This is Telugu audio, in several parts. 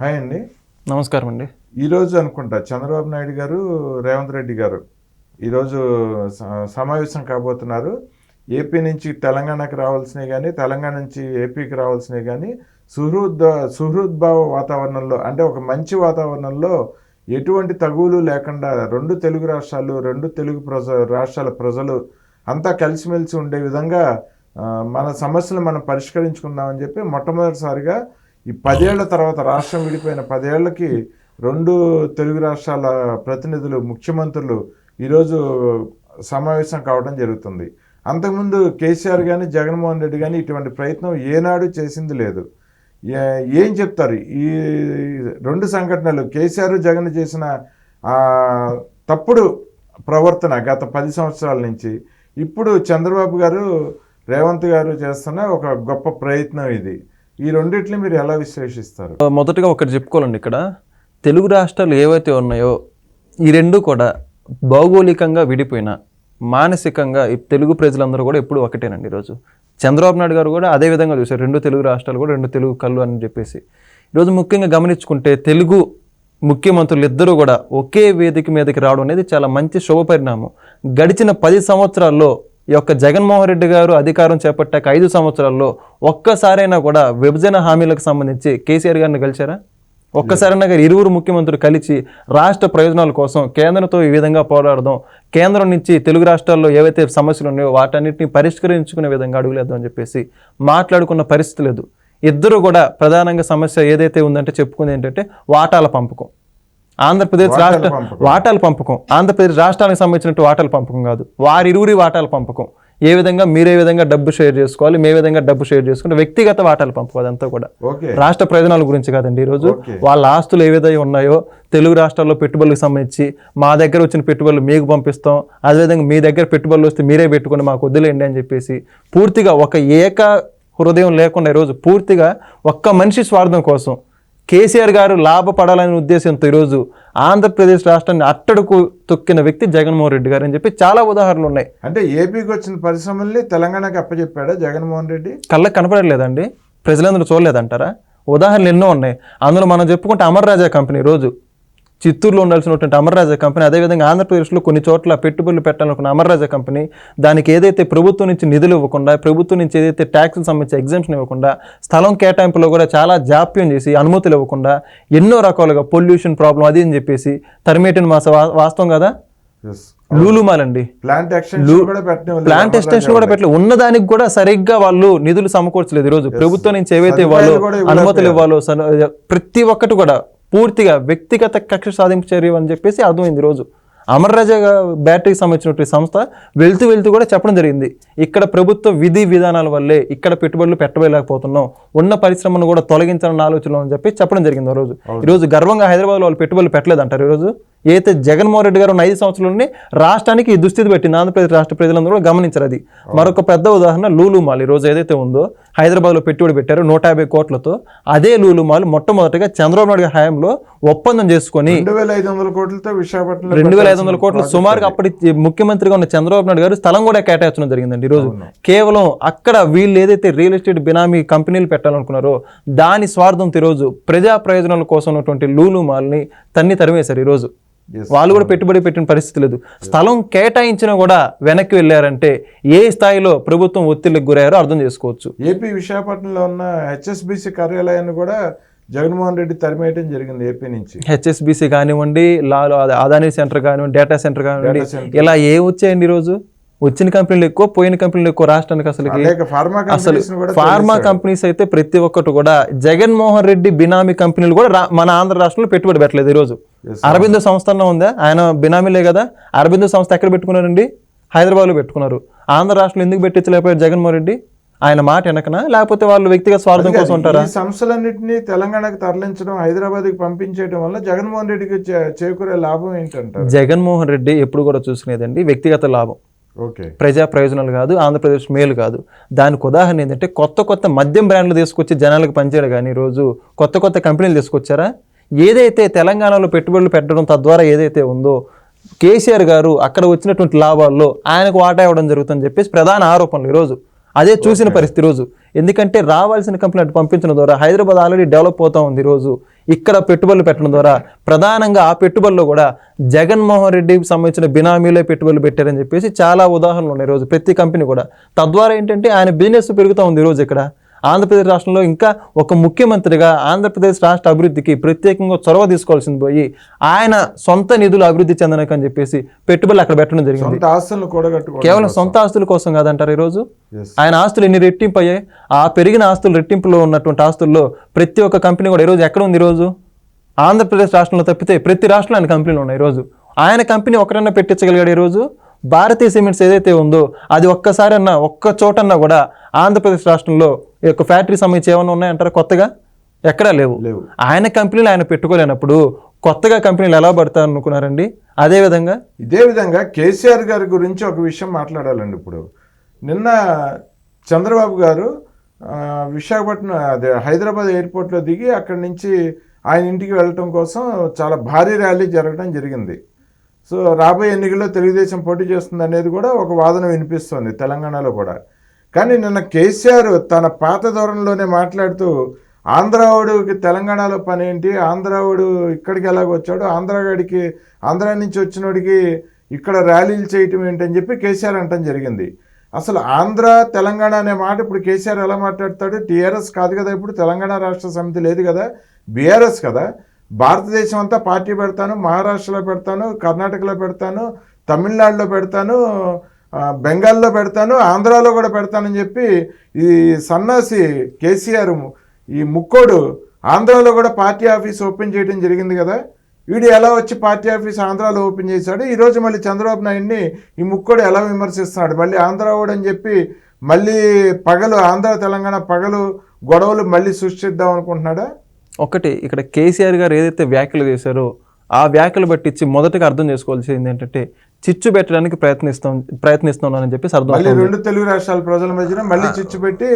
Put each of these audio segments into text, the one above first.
హాయ్ అండి. నమస్కారం అండి. ఈరోజు అనుకుంటా చంద్రబాబు నాయుడు గారు రేవంత్ రెడ్డి గారు ఈరోజు సమావేశం కాబోతున్నారు. ఏపీ నుంచి తెలంగాణకి రావాల్సినవి కానీ తెలంగాణ నుంచి ఏపీకి రావాల్సినవి కానీ సుహృద్ సుహృద్భావ వాతావరణంలో అంటే ఒక మంచి వాతావరణంలో ఎటువంటి తగువులు లేకుండా రెండు తెలుగు రాష్ట్రాలు రెండు తెలుగు ప్రజ రాష్ట్రాల ప్రజలు అంతా కలిసిమెలిసి ఉండే విధంగా మన సమస్యలు మనం పరిష్కరించుకుందామని చెప్పి మొట్టమొదటిసారిగా ఈ పదేళ్ళ తర్వాత రాష్ట్రం విడిపోయిన పదేళ్ళకి రెండు తెలుగు రాష్ట్రాల ప్రతినిధులు ముఖ్యమంత్రులు ఈరోజు సమావేశం కావడం జరుగుతుంది. అంతకుముందు కేసీఆర్ కానీ జగన్మోహన్ రెడ్డి కానీ ఇటువంటి ప్రయత్నం ఏనాడు చేసింది లేదు. ఏం చెప్తారు? ఈ రెండు సంఘటనలు కేసీఆర్ జగన్ చేసిన తప్పుడు ప్రవర్తన గత పది సంవత్సరాల నుంచి ఇప్పుడు చంద్రబాబు గారు రేవంత్ గారు చేస్తున్న ఒక గొప్ప ప్రయత్నం ఇది. ఈ రెండిట్ని మీరు ఎలా విశ్లేషిస్తారు? మొదటగా ఒకటి చెప్పుకోవాలండి ఇక్కడ. తెలుగు రాష్ట్రాలు ఏవైతే ఉన్నాయో ఈ రెండు కూడా భౌగోళికంగా విడిపోయిన మానసికంగా తెలుగు ప్రజలందరూ కూడా ఎప్పుడు ఒకటేనండి ఈరోజు. చంద్రబాబు నాయుడు గారు కూడా అదే విధంగా చూశారు. రెండు తెలుగు రాష్ట్రాలు కూడా రెండు తెలుగు కళ్ళు అని చెప్పేసి. ఈరోజు ముఖ్యంగా గమనించుకుంటే తెలుగు ముఖ్యమంత్రులు ఇద్దరూ కూడా ఒకే వేదిక మీదకి రావడం అనేది చాలా మంచి శుభ పరిణామం గడిచిన పది సంవత్సరాల్లో ఈ యొక్క జగన్మోహన్ రెడ్డి గారు అధికారం చేపట్టాక ఐదు సంవత్సరాల్లో ఒక్కసారైనా కూడా విభజన హామీలకు సంబంధించి కేసీఆర్ గారిని కలిశారా ఒక్కసారైనా గారు ఇరువురు ముఖ్యమంత్రులు కలిసి రాష్ట్ర ప్రయోజనాల కోసం కేంద్రంతో ఈ విధంగా పోరాడదాం కేంద్రం నుంచి తెలుగు రాష్ట్రాల్లో ఏవైతే సమస్యలు ఉన్నాయో వాటన్నిటిని పరిష్కరించుకునే విధంగా అడుగులేద్దాం అని చెప్పేసి మాట్లాడుకున్న పరిస్థితి లేదు. ఇద్దరు కూడా ప్రధానంగా సమస్య ఏదైతే ఉందంటే చెప్పుకుంది ఏంటంటే వాటాల పంపకం. ఆంధ్రప్రదేశ్ రాష్ట్ర. వాటాల పంపకం. ఆంధ్రప్రదేశ్ రాష్ట్రానికి సంబంధించినట్టు వాటాల పంపకం కాదు. వారిరువురి వాటాల పంపకం. ఏ విధంగా మీరే విధంగా డబ్బు షేర్ చేసుకోవాలి మే విధంగా డబ్బు షేర్ చేసుకుంటే వ్యక్తిగత వాటాల పంపకం అదంతా కూడా. రాష్ట్ర ప్రయోజనాల గురించి కాదండి ఈరోజు. వాళ్ళ ఆస్తులు ఏ విధంగా ఉన్నాయో తెలుగు రాష్ట్రాల్లో పెట్టుబడులకు సంబంధించి మా దగ్గర వచ్చిన పెట్టుబడులు మీకు పంపిస్తాం. అదేవిధంగా మీ దగ్గర పెట్టుబడులు వస్తే మీరే పెట్టుకుని మాకు వద్దులేండి అని చెప్పేసి పూర్తిగా ఒక ఏక హృదయం లేకుండా ఈరోజు పూర్తిగా ఒక్క మనిషి స్వార్థం కోసం కేసీఆర్ గారు లాభపడాలనే ఉద్దేశంతో ఈరోజు ఆంధ్రప్రదేశ్ రాష్ట్రాన్ని అట్టడుకు తొక్కిన వ్యక్తి జగన్మోహన్ రెడ్డి గారు అని చెప్పి చాలా ఉదాహరణలు ఉన్నాయి. అంటే ఏపీకి వచ్చిన పరిశ్రమల్ని తెలంగాణకి అప్పచెప్పాడా జగన్మోహన్ రెడ్డి? కళ్ళకి కనపడలేదండి ప్రజలందరూ చూడలేదంటారా? ఉదాహరణలు ఎన్నో ఉన్నాయి. అందులో మనం చెప్పుకుంటే అమర్ రాజా కంపెనీ రోజు చిత్తూరులో ఉండాల్సినటువంటి అమర్ రాజా కంపెనీ అదేవిధంగా ఆంధ్రప్రదేశ్లో కొన్ని చోట్ల పెట్టుబడులు పెట్టాలనుకున్న అమర్ రాజా కంపెనీ దానికి ఏదైతే ప్రభుత్వం నుంచి నిధులు ఇవ్వకుండా ప్రభుత్వం నుంచి ఏదైతే ట్యాక్స్కి సంబంధించి ఎగ్జామ్షన్ ఇవ్వకుండా స్థలం కేటాయింపులో కూడా చాలా జాప్యం చేసి అనుమతులు ఇవ్వకుండా ఎన్నో రకాలుగా పొల్యూషన్ ప్రాబ్లం అది అని చెప్పేసి తరిమేటిన మాస వాస్తవం కదా? లూలుమాల్ అండి ప్లాంట్ ఎక్స్టెన్షన్ కూడా పెట్టలేదు ఉన్నదానికి కూడా సరిగ్గా వాళ్ళు నిధులు సమకూర్చలేదు ఈరోజు. ప్రభుత్వం నుంచి ఏవైతే వాళ్ళు. అనుమతులు ఇవ్వాలో ప్రతి ఒక్కటి కూడా పూర్తిగా వ్యక్తిగత కక్ష సాధింపు చర్య అని చెప్పేసి అర్థమైంది ఈరోజు అమర్ రాజా బ్యాటరీకి సంబంధించినటువంటి సంస్థ వెళ్తూ వెళ్తూ కూడా చెప్పడం జరిగింది. ఇక్కడ ప్రభుత్వ విధి విధానాల వల్లే ఇక్కడ పెట్టుబడులు పెట్టలేకపోతున్నాం ఉన్న పరిశ్రమను కూడా తొలగించాలన్న ఆలోచనలో అని చెప్పి చెప్పడం జరిగింది ఆ రోజు. ఈరోజు గర్వంగా హైదరాబాద్లో వాళ్ళు పెట్టుబడులు పెట్టలేదంటారు ఈరోజు అయితే జగన్మోహన్ రెడ్డి గారు ఉన్న ఐదు సంవత్సరాలని రాష్ట్రానికి ఈ దుస్థితి పెట్టింది. ఆంధ్రప్రదేశ్ రాష్ట్ర ప్రజలందరూ కూడా గమనించారు అది. మరొక పెద్ద ఉదాహరణ లూలు మాల్ ఈ రోజు ఏదైతే ఉందో హైదరాబాద్లో పెట్టుబడి పెట్టారు నూట యాభై కోట్లతో అదే లూలు మాల్ మొట్టమొదటిగా చంద్రబాబు నాయుడు గారి హయాంలో ఒప్పందం చేసుకొని రెండు వేల ఐదు వందల కోట్లతో విశాఖపట్నంలో రెండు వేల ఐదు వందల కోట్లు సుమారుగా అప్పటి ముఖ్యమంత్రిగా ఉన్న చంద్రబాబు నాయుడు గారు స్థలం కూడా కేటాయించడం జరిగిందండి ఈరోజు. కేవలం అక్కడ వీళ్ళు ఏదైతే రియల్ ఎస్టేట్ బినామీ కంపెనీలు పెట్టాలనుకున్నారో దాని స్వార్థంతో ఈరోజు ప్రజా ప్రయోజనాల కోసం ఉన్నటువంటి లూలు మాల్ని తన్ని తరిమేశారు ఈరోజు. వాళ్ళు కూడా పెట్టుబడి పెట్టిన పరిస్థితి లేదు. స్థలం కేటాయించినా కూడా వెనక్కి వెళ్ళారంటే ఏ స్థాయిలో ప్రభుత్వం ఒత్తిడికి గురయ్యారో అర్థం చేసుకోవచ్చు. ఏపీ విశాఖపట్నంలో ఉన్న హెచ్ఎస్బిసి కార్యాలయాన్ని కూడా జగన్మోహన్ రెడ్డి తరిమేయటం జరిగింది ఏపీ నుంచి. హెచ్ఎస్బిసి కానివ్వండి లాలో అదే అదానీ సెంటర్ కానివ్వండి డేటా సెంటర్ కానివ్వండి. ఇలా ఏ వచ్చాయండి ఈరోజు? వచ్చిన కంపెనీలు ఎక్కువ పోయిన కంపెనీలు ఎక్కువ రాష్ట్రానికి అసలు కూడా ఫార్మా కంపెనీస్ అయితే ప్రతి ఒక్కటి కూడా జగన్మోహన్ రెడ్డి బినామీ కంపెనీలు కూడా మన ఆంధ్ర రాష్ట్రంలో పెట్టుబడి పెట్టలేదు ఈరోజు. అరబిందో సంస్థ అన్న ఉందా? ఆయన బినామీలే కదా. అరబిందో సంస్థ ఎక్కడ పెట్టుకున్నారండి? హైదరాబాద్లో పెట్టుకున్నారు. ఆంధ్ర రాష్ట్రంలో ఎందుకు పెట్టించలేకపోయారు జగన్మోహన్ రెడ్డి? ఆయన మాట వెనకనా? లేకపోతే వాళ్ళు వ్యక్తిగత స్వార్థం కోసం ఉంటారా? సంస్థలన్నింటినీ తెలంగాణకు తరలించడం హైదరాబాద్కి పంపించేయడం వల్ల జగన్మోహన్ రెడ్డికి చేకూరే లాభం ఏంటంటారు? జగన్మోహన్ రెడ్డి ఎప్పుడు కూడా చూసుకునేదండి వ్యక్తిగత లాభం. ఓకే. ప్రజా ప్రయోజనాలు కాదు ఆంధ్రప్రదేశ్ మేలు కాదు. దానికి ఉదాహరణ ఏంటంటే కొత్త కొత్త మద్యం బ్రాండ్లు తీసుకొచ్చి జనాలకు పంచాడు కానీ ఈరోజు కొత్త కొత్త కంపెనీలు తీసుకొచ్చారా? ఏదైతే తెలంగాణలో పెట్టుబడులు పెట్టడం తద్వారా ఏదైతే ఉందో కేసీఆర్ గారు అక్కడ వచ్చినటువంటి లాభాల్లో ఆయనకు వాటా ఇవ్వడం జరుగుతుందని చెప్పేసి ప్రధాన ఆరోపణలు ఈరోజు. అదే చూసిన పరిస్థితి రోజు ఎందుకంటే రావాల్సిన కంపెనీ అటు పంపించడం ద్వారా హైదరాబాద్ ఆల్రెడీ డెవలప్ అవుతూ ఉంది ఈరోజు. ఇక్కడ పెట్టుబడులు పెట్టడం ద్వారా. ప్రధానంగా ఆ పెట్టుబడుల్లో కూడా జగన్మోహన్ రెడ్డికి సంబంధించిన బినామీలే పెట్టుబడులు పెట్టారని చెప్పేసి చాలా ఉదాహరణలు ఉన్నాయి ఈరోజు. ప్రతి కంపెనీ కూడా. తద్వారా ఏంటంటే ఆయన బిజినెస్ పెరుగుతూ ఉంది ఈరోజు ఇక్కడ. ఆంధ్రప్రదేశ్ రాష్ట్రంలో ఇంకా ఒక ముఖ్యమంత్రిగా ఆంధ్రప్రదేశ్ రాష్ట్ర అభివృద్ధికి ప్రత్యేకంగా చొరవ తీసుకోవాల్సింది పోయి ఆయన సొంత నిధులు అభివృద్ధి చెందడానికి అని చెప్పేసి పెట్టుబడులు అక్కడ పెట్టడం జరిగింది. ఆస్తులను కేవలం సొంత ఆస్తుల కోసం కాదంటారు ఈరోజు. ఆయన ఆస్తులు ఎన్ని రెట్టింపు అయ్యాయి? ఆ పెరిగిన ఆస్తులు రెట్టింపులో ఉన్నటువంటి ఆస్తుల్లో ప్రతి ఒక్క కంపెనీ కూడా ఈరోజు ఎక్కడ ఉంది ఈరోజు? ఆంధ్రప్రదేశ్ రాష్ట్రంలో తప్పితే ప్రతి రాష్ట్రంలో ఆయన కంపెనీలు ఉన్నాయి ఈరోజు. ఆయన కంపెనీ ఒకరన్నా పెట్టించగలిగాడు ఈరోజు? భారతీయ సిమెంట్స్ ఏదైతే ఉందో అది ఒక్కసారి అన్నా ఒక్క చోటన్నా కూడా ఆంధ్రప్రదేశ్ రాష్ట్రంలో ఈ యొక్క ఫ్యాక్టరీ సంబంధించి ఏమైనా ఉన్నాయంటారా కొత్తగా? ఎక్కడా లేవు. లేవు. ఆయన కంపెనీలు ఆయన పెట్టుకోలేనప్పుడు కొత్తగా కంపెనీలు ఎలా పడతారు అనుకున్నారండి? అదేవిధంగా ఇదే విధంగా కేసీఆర్ గారి గురించి ఒక విషయం మాట్లాడాలండి ఇప్పుడు. నిన్న చంద్రబాబు గారు ఆ, విశాఖపట్నం అదే హైదరాబాద్ ఎయిర్పోర్ట్లో దిగి అక్కడి నుంచి ఆయన ఇంటికి వెళ్ళటం కోసం చాలా భారీ ర్యాలీ జరగడం జరిగింది. సో రాబోయే ఎన్నికల్లో తెలుగుదేశం పోటీ చేస్తుంది అనేది కూడా ఒక వాదన వినిపిస్తోంది తెలంగాణలో కూడా. కానీ నిన్న కేసీఆర్ తన పాత ధోరణిలోనే మాట్లాడుతూ ఆంధ్రావుడికి తెలంగాణలో పని ఏంటి? ఆంధ్రావుడు ఇక్కడికి ఎలాగ వచ్చాడు? ఆంధ్రాగాడికి ఆంధ్రా నుంచి వచ్చినోడికి ఇక్కడ ర్యాలీలు చేయటం ఏంటని చెప్పి కేసీఆర్ అంటం జరిగింది. అసలు ఆంధ్ర తెలంగాణ అనే మాట ఇప్పుడు కేసీఆర్ ఎలా మాట్లాడతాడు? టీఆర్ఎస్ కాదు కదా ఇప్పుడు తెలంగాణ రాష్ట్ర సమితి లేదు కదా? బీఆర్ఎస్ కదా? భారతదేశం అంతా పార్టీ పెడతాను మహారాష్ట్రలో పెడతాను కర్ణాటకలో పెడతాను తమిళనాడులో పెడతాను బెంగాల్లో పెడతాను ఆంధ్రాలో కూడా పెడతానని చెప్పి ఈ సన్నాసి కేసీఆర్ ఈ ముక్కోడు ఆంధ్రాలో కూడా పార్టీ ఆఫీస్ ఓపెన్ చేయడం జరిగింది కదా. వీడు ఎలా వచ్చి పార్టీ ఆఫీస్ ఆంధ్రాలో ఓపెన్ చేశాడు? ఈరోజు మళ్ళీ చంద్రబాబు నాయుడిని ఈ ముక్కోడు ఎలా విమర్శిస్తున్నాడు? మళ్ళీ ఆంధ్రావుడు అని చెప్పి మళ్ళీ పగలు ఆంధ్ర తెలంగాణ పగలు గొడవలు మళ్ళీ సృష్టిద్దాం అనుకుంటున్నాడా? ఒకటి ఇక్కడ కేసీఆర్ గారు ఏదైతే వ్యాఖ్యలు చేశారో ఆ వ్యాఖ్యలు బట్టించి మొదటగా అర్థం చేసుకోవాల్సింది ఏంటంటే చిచ్చు పెట్టడానికి ప్రయత్నిస్తాం ప్రయత్నిస్తున్నానని చెప్పేసి అర్థం మళ్ళీ రెండు తెలుగు రాష్ట్రాల ప్రజల మధ్యన మళ్ళీ చిచ్చు పెట్టి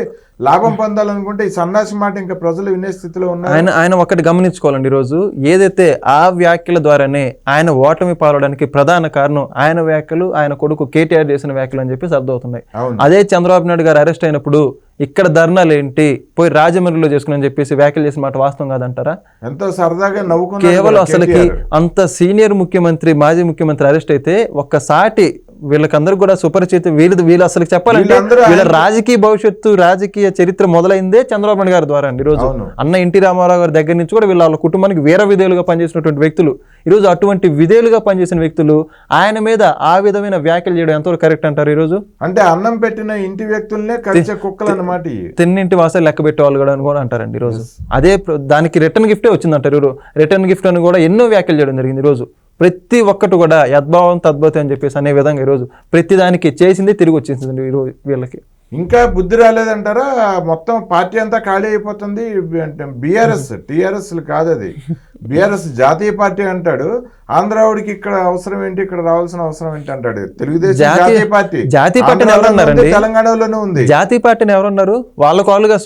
లాభం పొందాలనుకుంటే ఈ సన్నాసి మాట ఇంకా ప్రజలు వినే స్థితిలో ఉన్నారు. ఆయన ఆయన ఒకటి గమనించుకోవాలండి ఈరోజు. ఏదైతే ఆ వ్యాఖ్యల ద్వారానే ఆయన ఓటమి పాలవడానికి ప్రధాన కారణం ఆయన వ్యాఖ్యలు ఆయన కొడుకు కేటీఆర్ చేసిన వ్యాఖ్యలు అని చెప్పేసి అర్థమవుతున్నాయి అదే చంద్రబాబు నాయుడు గారు అరెస్ట్ అయినప్పుడు ఇక్కడ ధర్నాలు ఏంటి పోయి రాజమండ్రిలో చేసుకుని చెప్పేసి వ్యాఖ్యలు చేసిన మాట వాస్తవం కాదంటారా? ఎంతో సరదాగా నవ్వుకున్నారు కేవలం అసలుకి. అంత సీనియర్ ముఖ్యమంత్రి మాజీ ముఖ్యమంత్రి అరెస్ట్ అయితే ఒక్కసాటి వీళ్ళకందరూ కూడా సుపరిచిత వీళ్ళు వీళ్ళు అసలు చెప్పాలంటే వీళ్ళ రాజకీయ భవిష్యత్తు రాజకీయ చరిత్ర మొదలైందే చంద్రబాబు నాయుడు గారి ద్వారా అండి ఈరోజు. అన్న ఎన్టీ రామారావు గారి దగ్గర నుంచి కూడా వీళ్ళ వాళ్ళ కుటుంబానికి వేరే విధేయులుగా పనిచేసినటువంటి వ్యక్తులు. ఈరోజు అటువంటి విధేయులుగా పనిచేసిన వ్యక్తులు ఆయన మీద ఆ విధమైన వ్యాఖ్యలు చేయడం ఎంతవరకు కరెక్ట్ అంటారు ఈరోజు? అంటే అన్నం పెట్టిన ఇంటి వ్యక్తులనే కలిసే కుక్కలు అన్నమాట ఇవి. తిన్నింటి వాసాలు లెక్క పెట్టేవాళ్ళు కూడా అని కూడా అంటారండి ఈరోజు. అదే దానికి రిటర్న్ గిఫ్టే వచ్చిందంటారు రిటర్న్ గిఫ్ట్ అని కూడా ఎన్నో వ్యాఖ్యలు చేయడం జరిగింది ఈరోజు. ప్రతి ఒక్కటి కూడా యద్భావం తద్భవతి అని చెప్పేసి అనే విధంగా ఈరోజు ప్రతి దానికి చేసింది తిరిగి వచ్చేసింది ఈరోజు వీళ్ళకి. ఇంకా బుద్ధి రాలేదంటారా? మొత్తం పార్టీ అంతా ఖాళీ అయిపోతుంది. బీఆర్ఎస్ టీఆర్ఎస్ కాదు అది బీఆర్ఎస్ జాతీయ పార్టీ అంటాడు. ఆంధ్రావుడికి ఇక్కడ అవసరం ఏంటి? ఇక్కడ రావాల్సిన అవసరం ఏంటి అంటాడు. తెలుగుదేశం జాతీయ- పార్టీ. జాతీయ పార్టీని ఎవరన్నారండి? తెలంగాణలోనే ఉంది. జాతీయ పార్టీని ఎవరున్నారు? వాళ్ళ కాళ్ళుగా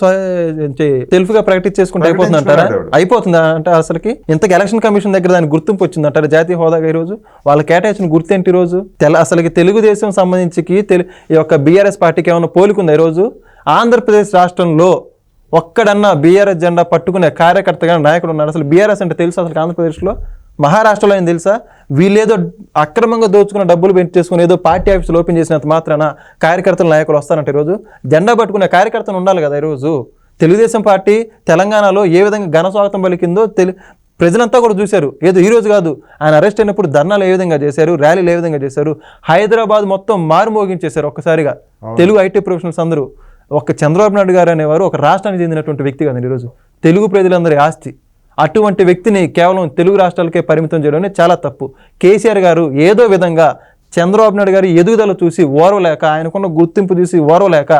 తెలుపుగా ప్రాక్టీస్ చేసుకుంటే అయిపోతుందంటారా? ప్రకటించుకున్నాడు. అయిపోతుందా అంటే అసలుకి? ఇంతకు ఎలక్షన్ కమిషన్ దగ్గర దానికి గుర్తింపు వచ్చిందంటారా జాతీయ హోదాగా ఈ రోజు వాళ్ళ కేటాయించిన గుర్తేంటి ఈ రోజు తెల అసలుకి తెలుగుదేశం సంబంధించి తెలు ఈ యొక్క బీఆర్ఎస్ పార్టీకి ఏమైనా పోలికుందా ఈరోజు? ఆంధ్రప్రదేశ్ రాష్ట్రంలో ఒక్కడన్నా బీఆర్ఎస్ జెండా పట్టుకునే కార్యకర్తగా నాయకుడు ఉన్నాడు. అసలు బీఆర్ఎస్ అంటే తెలుసు అసలు ఆంధ్రప్రదేశ్లో? మహారాష్ట్రలో ఏం తెలుసా? వీళ్ళేదో అక్రమంగా దోచుకున్న డబ్బులు పెంచేసుకుని ఏదో పార్టీ ఆఫీసులు ఓపెన్ చేసినంత మాత్రాన కార్యకర్తల నాయకులు వస్తారంటే ఈరోజు. జెండా పట్టుకునే కార్యకర్తలు ఉండాలి కదా ఈరోజు. తెలుగుదేశం పార్టీ తెలంగాణలో ఏ విధంగా ఘన స్వాగతం పలికిందో తెలు ప్రజలంతా కూడా చూశారు. ఏదో ఈ రోజు కాదు. ఆయన అరెస్ట్ అయినప్పుడు ధర్నాలు ఏ విధంగా చేశారు ర్యాలీలు ఏ విధంగా చేశారు హైదరాబాద్ మొత్తం మారుమోగించేశారు ఒక్కసారిగా. తెలుగు ఐటీ ప్రొఫెషనల్స్ అందరూ. ఒక చంద్రబాబు నాయుడు గారు అనేవారు ఒక రాష్ట్రానికి చెందినటువంటి వ్యక్తి కదండి ఈరోజు. తెలుగు ప్రజలందరి ఆస్తి. అటువంటి వ్యక్తిని కేవలం తెలుగు రాష్ట్రాలకే పరిమితం చేయడం అనేది చాలా తప్పు. కేసీఆర్ గారు ఏదో విధంగా చంద్రబాబు నాయుడు గారి ఎదుగుదల చూసి ఓర్వలేక ఆయనకున్న గుర్తింపు చూసి ఓర్వలేక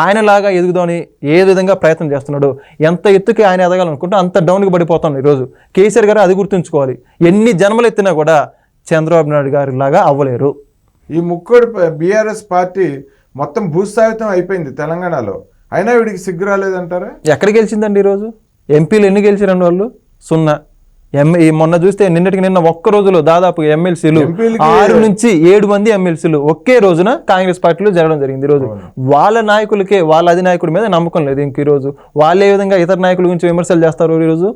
ఆయనలాగా ఎదుగుదామని ఏ విధంగా ప్రయత్నం చేస్తున్నాడు ఎంత ఎత్తుకి ఆయన ఎదగాలనుకుంటే అంత డౌన్కి పడిపోతాం ఈరోజు. కేసీఆర్ గారు అది గుర్తుంచుకోవాలి. ఎన్ని జన్మలు ఎత్తినా కూడా చంద్రబాబు నాయుడు గారి లాగా అవ్వలేరు. ఈ ముక్కోడి బీఆర్ఎస్ పార్టీ మొత్తం భూస్థాపితం అయిపోయింది తెలంగాణలో. అయినా వీడికి సిగ్గు రాలేదంటారా? ఎక్కడ గెలిచిందండి ఈరోజు? ఎంపీలు ఎన్ని గెలిచారండి వాళ్ళు? సున్నా. ఈ మొన్న చూస్తే నిన్నటికి నిన్న ఒక్క రోజులో దాదాపు ఎమ్మెల్సీలు ఆరు నుంచి ఏడు మంది ఎమ్మెల్సీలు ఒకే రోజున కాంగ్రెస్ పార్టీలో జరగడం జరిగింది ఈ రోజు వాళ్ళ నాయకులకే వాళ్ళ అధినాయకుడి మీద నమ్మకం లేదు ఇంక ఈ రోజు వాళ్ళు ఏ విధంగా ఇతర నాయకుల గురించి విమర్శలు చేస్తారు ఈ రోజు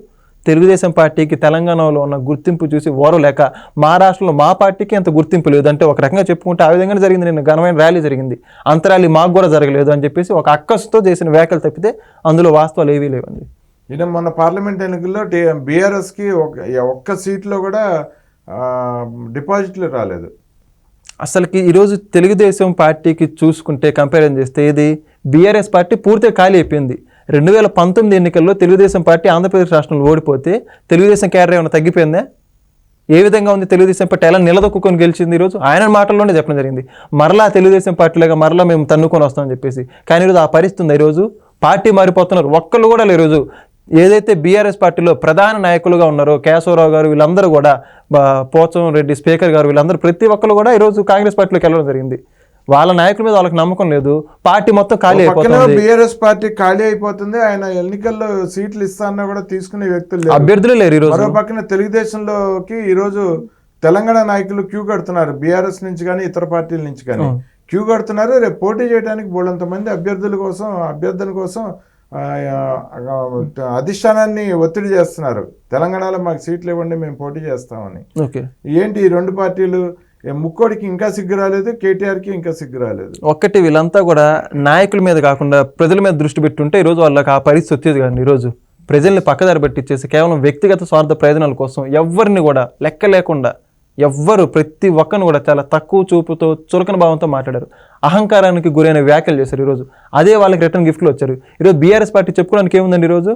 తెలుగుదేశం పార్టీకి తెలంగాణలో ఉన్న గుర్తింపు చూసి ఓరలేక మహారాష్ట్రలో మా పార్టీకి అంత గుర్తింపు లేదు అంటే ఒక రకంగా చెప్పుకుంటే ఆ విధంగానే జరిగింది నిన్న. ఘనమైన ర్యాలీ జరిగింది. అంత ర్యాలీ మాకు కూడా జరగలేదు అని చెప్పేసి ఒక అక్కసుతో చేసిన వ్యాఖ్యలు తప్పితే అందులో వాస్తవాలు ఏవీ లేవండి. ఈయన మొన్న పార్లమెంట్ ఎన్నికల్లో బీఆర్ఎస్కి ఒక్క సీట్లో కూడా డిపాజిట్లు రాలేదు. అసలుకి ఈరోజు తెలుగుదేశం పార్టీకి చూసుకుంటే కంపారిజన్ చేస్తే ఇది బీఆర్ఎస్ పార్టీ పూర్తిగా ఖాళీ అయిపోయింది. రెండు వేల పంతొమ్మిది ఎన్నికల్లో తెలుగుదేశం పార్టీ ఆంధ్రప్రదేశ్ రాష్ట్రంలో ఓడిపోతే తెలుగుదేశం క్యాడర్ ఏమైనా తగ్గిపోయిందా? ఏ విధంగా ఉంది తెలుగుదేశం పార్టీ? ఎలా నిలదొక్కుని గెలిచింది ఈరోజు ఆయన మాటల్లోనే చెప్పడం జరిగింది. మరలా తెలుగుదేశం పార్టీలాగా మరలా మేము తన్నుకొని వస్తామని చెప్పేసి. కానీ ఈరోజు ఆ పరిస్థితి ఉంది. ఈరోజు పార్టీ మారిపోతున్నారు. ఒక్కళ్ళు కూడా ఈరోజు. ఏదైతే బీఆర్ఎస్ పార్టీలో ప్రధాన నాయకులుగా ఉన్నారో కేశవరావు గారు వీళ్ళందరూ కూడా పోచం రెడ్డి స్పీకర్ గారు వీళ్ళందరూ ప్రతి ఒక్కరు కూడా ఈరోజు కాంగ్రెస్ పార్టీలోకి వెళ్ళడం జరిగింది. వాళ్ళ నాయకుల మీద వాళ్ళకి నమ్మకం లేదు. పార్టీ మొత్తం ఖాళీ అయిపోతుంది. బీఆర్ఎస్ పార్టీ ఖాళీ అయిపోతుంది. ఆయన ఎన్నికల్లో సీట్లు ఇస్తానన్నా కూడా తీసుకునే వ్యక్తులు లేరు. అభ్యర్థులే లేరు ఈరోజు. మరో పక్కన తెలుగుదేశంలోకి ఈరోజు తెలంగాణ నాయకులు క్యూ కడుతున్నారు. బీఆర్ఎస్ నుంచి కానీ ఇతర పార్టీల నుంచి కానీ. క్యూ కడుతున్నారు. రేపు పోటీ చేయడానికి బోళ్ళంత మంది అభ్యర్థుల కోసం అభ్యర్థన కోసం అధిష్టానాన్ని ఒత్తిడి చేస్తున్నారు. తెలంగాణలో మాకు సీట్లు ఇవ్వండి మేము పోటీ చేస్తామని. ఓకే. ఏంటి ఈ రెండు పార్టీలు? ముక్కోడికి ఇంకా సిగ్గు రాలేదు కేటీఆర్కి ఇంకా సిగ్గు రాలేదు. ఒక్కటి వీళ్ళంతా కూడా నాయకుల మీద కాకుండా ప్రజల మీద దృష్టి పెట్టుంటే ఈరోజు వాళ్ళకి ఆ పరిస్థితి వచ్చేది కానీ ఈరోజు ప్రజల్ని పక్కదారి పట్టించేసి కేవలం వ్యక్తిగత స్వార్థ ప్రయోజనాల కోసం ఎవరిని కూడా లెక్క లేకుండా ఎవ్వరు ప్రతి ఒక్కరిని కూడా చాలా తక్కువ చూపుతో చులకన భావంతో మాట్లాడారు. అహంకారానికి గురైన వ్యాఖ్యలు చేశారు ఈరోజు. అదే వాళ్ళకి రిటర్న్ గిఫ్ట్లు వచ్చారు. ఈరోజు బీఆర్ఎస్ పార్టీ చెప్పుకోవడానికి ఏముందండి ఈరోజు?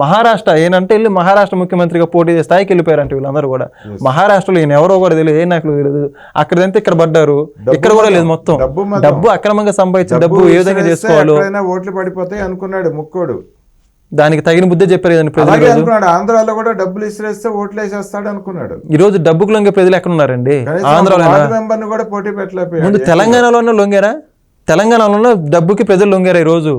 మహారాష్ట్ర ఏనంటే వెళ్ళి మహారాష్ట్ర ముఖ్యమంత్రిగా పోటీ చేసే స్థాయికి వెళ్ళిపోయారంటే వీళ్ళందరూ కూడా. మహారాష్ట్రలో ఈయన ఎవరో కూడా తెలియదు ఏ నాయకులు తెలియదు. అక్కడంతా ఇక్కడ పడ్డారు? ఇక్కడ కూడా లేదు మొత్తం. డబ్బు అక్రమంగా సంపాదించిన డబ్బు ఏ విధంగా చేసుకోవాలో. ఓట్లు పడిపోతాయి అనుకున్నాడు ముక్కోడు. దానికి తగిన బుద్ధి చెప్పారు అలాగే అనుకున్నాడు. ఆంధ్రాలో కూడా డబ్బులు ఇసిరేస్తే ఓట్లు వేసేస్తాడు అనుకున్నాడు. ఈ రోజు డబ్బుకు లొంగే ప్రజలు ఎక్కడ ఉన్నారండి ఆంధ్రాలో మెంబర్ని కూడా పోటీ పెట్టలేకపోయాడు. ముందు తెలంగాణలోనే లొంగారా? తెలంగాణలో డబ్బుకి ప్రజలు లొంగారా ఈ రోజు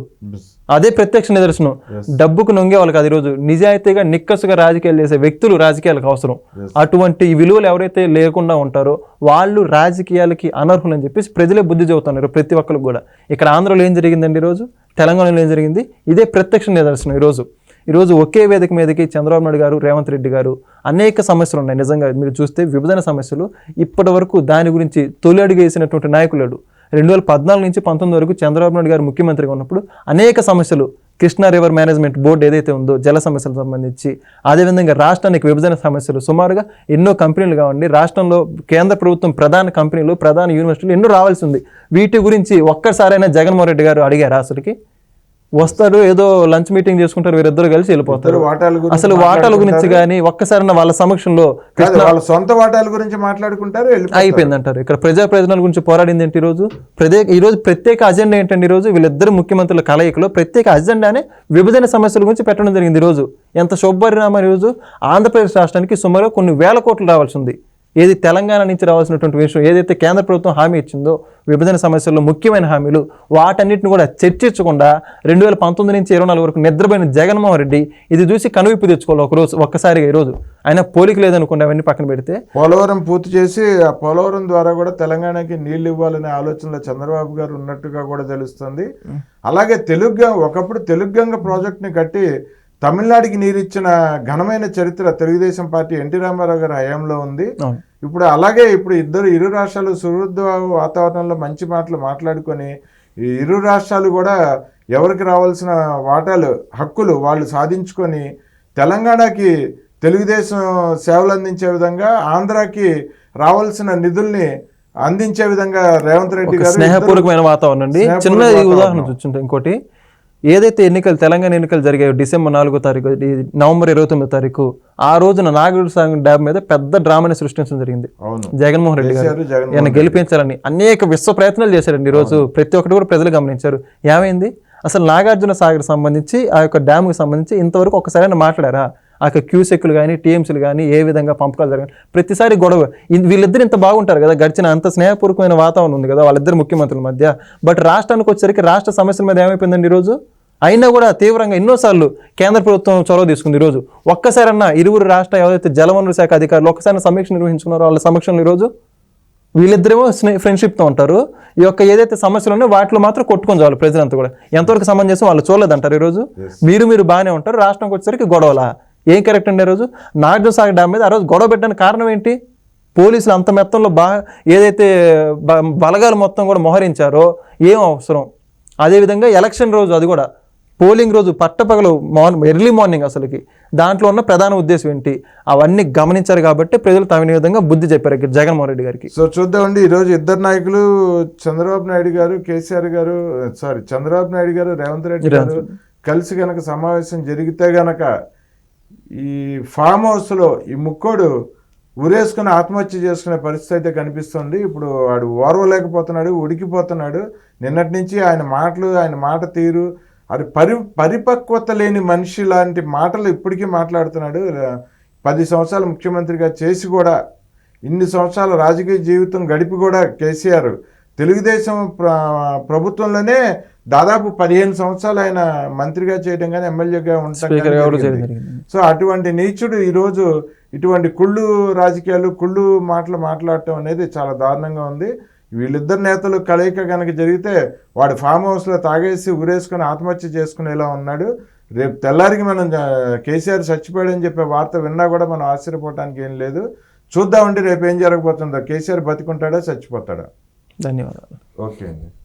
అదే ప్రత్యక్ష నిదర్శనం. డబ్బుకు నొంగే వాళ్ళకి అది రోజు నిజాయితీగా నిక్కసుగా రాజకీయాలు చేసే వ్యక్తులు రాజకీయాలకు అవసరం. అటువంటి విలువలు ఎవరైతే లేకుండా ఉంటారో వాళ్ళు రాజకీయాలకి అనర్హులు అని చెప్పేసి ప్రజలే బుద్ధి చెబుతున్నారు ప్రతి ఒక్కరికి కూడా. ఇక్కడ ఆంధ్రలో ఏం జరిగిందండి ఈరోజు? తెలంగాణలో ఏం జరిగింది? ఇదే ప్రత్యక్ష నిదర్శనం ఈరోజు. ఈరోజు ఒకే వేదిక మీదకి చంద్రబాబు నాయుడు గారు రేవంత్ రెడ్డి గారు అనేక సమస్యలు ఉన్నాయి. నిజంగా మీరు చూస్తే విభజన సమస్యలు ఇప్పటి వరకు దాని గురించి తొలి అడుగు వేసినటువంటి నాయకులేడు రెండు వేల పద్నాలుగు నుంచి పంతొమ్మిది వరకు చంద్రబాబు నాయుడు గారు ముఖ్యమంత్రిగా ఉన్నప్పుడు అనేక సమస్యలు కృష్ణా రివర్ మేనేజ్మెంట్ బోర్డు ఏదైతే ఉందో జల సమస్యలకు సంబంధించి అదేవిధంగా రాష్ట్రానికి విభజన సమస్యలు సుమారుగా ఎన్నో కంపెనీలు కావండి. రాష్ట్రంలో కేంద్ర ప్రభుత్వం ప్రధాన కంపెనీలు ప్రధాన యూనివర్సిటీలు ఎన్నో రావాల్సి ఉంది. వీటి గురించి ఒక్కసారైనా జగన్మోహన్ రెడ్డి గారు అడిగారు అసలుకి? వస్తారు ఏదో లంచ్ మీటింగ్ చేసుకుంటారు వీరిద్దరు కలిసి వెళ్ళిపోతారు. అసలు వాటాల గురించి కానీ ఒక్కసారి వాళ్ళ సమక్షంలో వాళ్ళ సొంత వాటాల గురించి మాట్లాడుకుంటారు. అయిపోయింది అంటారు ఇక్కడ ప్రజా ప్రయోజనాల గురించి పోరాడింది ఏంటి ఈరోజు? ప్రత్యేక ఈ రోజు ప్రత్యేక అజెండా ఏంటండి ఈరోజు? వీళ్ళిద్దరు ముఖ్యమంత్రుల కలయికలో ప్రత్యేక అజెండానే విభజన సమస్యల గురించి పెట్టడం జరిగింది ఈరోజు. ఎంత శుభపరిణామం ఈరోజు? ఆంధ్రప్రదేశ్ రాష్ట్రానికి సుమారు కొన్ని వేల కోట్లు రావాల్సి ఉంది. ఏది తెలంగాణ నుంచి రావాల్సినటువంటి విషయం ఏదైతే కేంద్ర ప్రభుత్వం హామీ ఇచ్చిందో విభజన సమస్యల్లో ముఖ్యమైన హామీలు వాటన్నిటిని కూడా చర్చించకుండా రెండు వేల పంతొమ్మిది నుంచి ఇరవై నాలుగు వరకు నిద్రపోయిన జగన్మోహన్ రెడ్డి ఇది చూసి కనువిప్పు తెచ్చుకోవాలి ఒకరోజు ఒక్కసారిగా ఈరోజు ఆయన పోలిక లేదనుకోండి అవన్నీ పక్కన పెడితే. పోలవరం పూర్తి చేసి ఆ పోలవరం ద్వారా కూడా తెలంగాణకి నీళ్ళు ఇవ్వాలనే ఆలోచనలో చంద్రబాబు గారు ఉన్నట్టుగా కూడా తెలుస్తుంది. అలాగే తెలుగు ఒకప్పుడు తెలుగు గంగ ప్రాజెక్ట్ని కట్టి తమిళనాడుకి నీరిచ్చిన ఘనమైన చరిత్ర తెలుగుదేశం పార్టీ ఎన్టీ రామారావు గారి హయాంలో ఉంది. ఇప్పుడు అలాగే ఇప్పుడు ఇద్దరు ఇరు రాష్ట్రాలు సుహృద్భ వాతావరణంలో మంచి మాటలు మాట్లాడుకొని ఇరు రాష్ట్రాలు కూడా ఎవరికి రావాల్సిన వాటాలు హక్కులు వాళ్ళు సాధించుకొని తెలంగాణకి తెలుగుదేశం సేవలు అందించే విధంగా ఆంధ్రాకి రావాల్సిన నిధుల్ని అందించే విధంగా రేవంత్ రెడ్డి గారు స్నేహపూర్వకమైన వాతావరణం అండి. చిన్న ఉదాహరణ చూస్తుంటే ఇంకోటి ఏదైతే ఎన్నికలు తెలంగాణ ఎన్నికలు జరిగాయో డిసెంబర్ నాలుగో తారీఖు నవంబర్ ఇరవై తొమ్మిదో తారీఖు ఆ రోజున నాగూరు సాగర్ డ్యామ్ మీద పెద్ద డ్రామాని సృష్టించడం జరిగింది. జగన్మోహన్ రెడ్డి గారు ఈయన గెలిపించాలని అనేక విశ్వ ప్రయత్నాలు చేశారండి ఈ రోజు ప్రతి ఒక్కటి కూడా ప్రజలు గమనించారు. ఏమైంది? అసలు నాగార్జున సాగర్ సంబంధించి ఆ యొక్క డ్యామ్కి సంబంధించి ఇంతవరకు ఒకసారి మాట్లాడారా? ఆ యొక్క క్యూసెక్లు కానీ టీఎంసీలు కానీ ఏ విధంగా పంపకాలు జరగాలి? ప్రతిసారి గొడవ. వీళ్ళిద్దరు ఇంత బాగుంటారు కదా? గడిచిన అంత స్నేహపూర్వకమైన వాతావరణం ఉంది కదా? వాళ్ళిద్దరు ముఖ్యమంత్రుల మధ్య. బట్ రాష్ట్రానికి వచ్చేసరికి రాష్ట్ర సమస్యల మీద ఏమైపోయిందండి ఈరోజు? అయినా కూడా తీవ్రంగా ఎన్నోసార్లు కేంద్ర ప్రభుత్వం చొరవ తీసుకుంది ఈరోజు. ఒక్కసారన్నా ఇరువురు రాష్ట్ర ఏదైతే జలవనరుల శాఖ అధికారులు ఒక్కసారి సమీక్ష నిర్వహించుకున్నారో వాళ్ళ సమక్షంలో ఈరోజు వీళ్ళిద్దరేమో స్నే ఫ్రెండ్షిప్తో ఉంటారు. ఈ యొక్క ఏదైతే సమస్యలు ఉన్నాయో వాటిలో మాత్రం కొట్టుకొని చాలు ప్రజలంతా కూడా. ఎంతవరకు సమంజసం వాళ్ళు చూడలేదంటారు ఈరోజు? మీరు మీరు బాగానే ఉంటారు. రాష్ట్రంకి వచ్చేసరికి గొడవలా. ఏం కరెక్ట్ అండి ఈరోజు? నాగార్జున సాగర్ డ్యామ్ మీద ఆ రోజు గొడవ పెట్టడానికి కారణం ఏంటి? పోలీసులు అంత మొత్తంలో బా ఏదైతే బ- బలగాలు మొత్తం కూడా మోహరించారో ఏం అవసరం? అదేవిధంగా ఎలక్షన్ రోజు అది కూడా. పోలింగ్ రోజు పట్టపగలు మార్నింగ్ ఎర్లీ మార్నింగ్ అసలుకి. దాంట్లో ఉన్న ప్రధాన ఉద్దేశం ఏంటి? అవన్నీ గమనించారు కాబట్టి ప్రజలు తగిన విధంగా బుద్ధి చెప్పారు ఇక్కడ జగన్మోహన్ రెడ్డి గారికి. సో చూద్దామండి ఈరోజు ఇద్దరు నాయకులు చంద్రబాబు నాయుడు గారు కేసీఆర్ గారు సారీ చంద్రబాబు నాయుడు గారు రేవంత్ రెడ్డి గారు కలిసి గనక సమావేశం జరిగితే గనక ఈ ఫామ్ హౌస్లో ఈ ముక్కోడు ఉరేసుకుని ఆత్మహత్య చేసుకునే పరిస్థితి అయితే కనిపిస్తుంది. ఇప్పుడు వాడు ఓర్వలేకపోతున్నాడు ఉడికిపోతున్నాడు. నిన్నటి నుంచి ఆయన మాటలు ఆయన మాట తీరు అది పరి పరిపక్వత లేని మనిషి లాంటి మాటలు ఇప్పటికీ మాట్లాడుతున్నాడు. పది సంవత్సరాలు ముఖ్యమంత్రిగా చేసి కూడా ఇన్ని సంవత్సరాల రాజకీయ జీవితం గడిపి కూడా కేసీఆర్ తెలుగుదేశం ప్ర ప్రభుత్వంలోనే దాదాపు పదిహేను సంవత్సరాలు ఆయన మంత్రిగా చేయడం కానీ ఎమ్మెల్యేగా. జరిగింది. సో అటువంటి నీచుడు ఈరోజు ఇటువంటి కుళ్ళు రాజకీయాలు కుళ్ళు మాటలు మాట్లాడటం అనేది చాలా దారుణంగా ఉంది. వీళ్ళిద్దరు నేతలు కలయిక కనుక జరిగితే వాడు ఫామ్ హౌస్లో తాగేసి ఊరేసుకొని ఆత్మహత్య చేసుకునేలా ఉన్నాడు. రేపు తెల్లారికి మనం కేసీఆర్ చచ్చిపోయాడని చెప్పే వార్త విన్నా కూడా మనం ఆశ్చర్యపోవడానికి ఏం లేదు. చూద్దామంటే రేపు ఏం జరగబోతుందో. కేసీఆర్ బతికుంటాడా చచ్చిపోతాడా? ధన్యవాదాలు. ఓకే అండి.